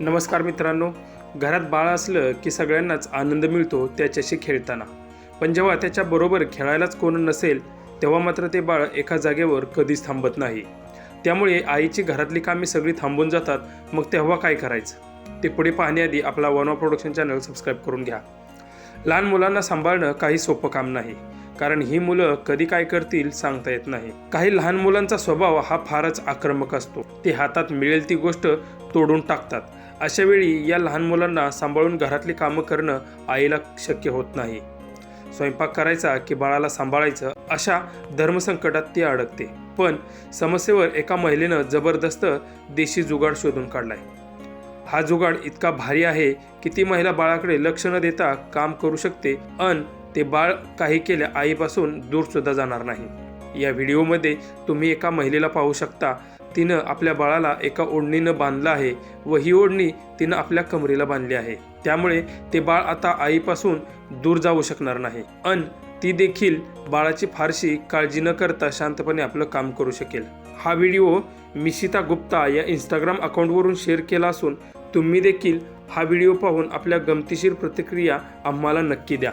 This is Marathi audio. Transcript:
नमस्कार मित्रांनो. घरात बाळ असलं की सगळ्यांनाच आनंद मिळतो त्याच्याशी खेळताना. पण जेव्हा त्याच्याबरोबर खेळायलाच कोण नसेल तेव्हा मात्र ते बाळ एका जागेवर कधीच थांबत नाही. त्यामुळे आईची घरातली कामे सगळी थांबून जातात मग तेव्हा काय करायचं? ते पुढे पाहण्याआधी आपला वनवा प्रोडक्शन चॅनल सबस्क्राईब करून घ्या. लहान मुलांना सांभाळणं काही सोपं काम नाही कारण ही मुलं कधी काय करतील सांगता येत नाही. काही लहान मुलांचा स्वभाव हा फारच आक्रमक असतो. ते हातात मिळेल ती गोष्ट तोडून टाकतात. अशा वेळी या लहान मुलांना सांभाळून घरातली कामं करणं आईला शक्य होत नाही. स्वयंपाक करायचा की बाळाला सांभाळायचं अशा धर्मसंकटात ती अडकते. पण समस्येवर एका महिलेनं जबरदस्त देशी जुगाड शोधून काढलाय. हा जुगाड इतका भारी आहे की ती महिला बाळाकडे लक्ष न देता काम करू शकते अन ते बाळ काही केल्या आईपासून दूर सुद्धा जाणार नाही. या व्हिडिओमध्ये तुम्ही एका महिलेला पाहू शकता. तिनं आपल्या बाळाला एका ओढणीनं बांधलं आहे व ही ओढणी तिनं आपल्या कमरेला बांधली आहे. त्यामुळे ते बाळ आता आईपासून दूर जाऊ शकणार नाही. अन ती देखील बाळाची फारशी काळजी न करता शांतपणे आपलं काम करू शकेल. हा व्हिडिओ मिशिता गुप्ता या इंस्टाग्राम अकाउंटवरून शेअर केला असून तुम्ही देखील हा व्हिडिओ पाहून आपल्या गमतीशीर प्रतिक्रिया आम्हाला नक्की द्या.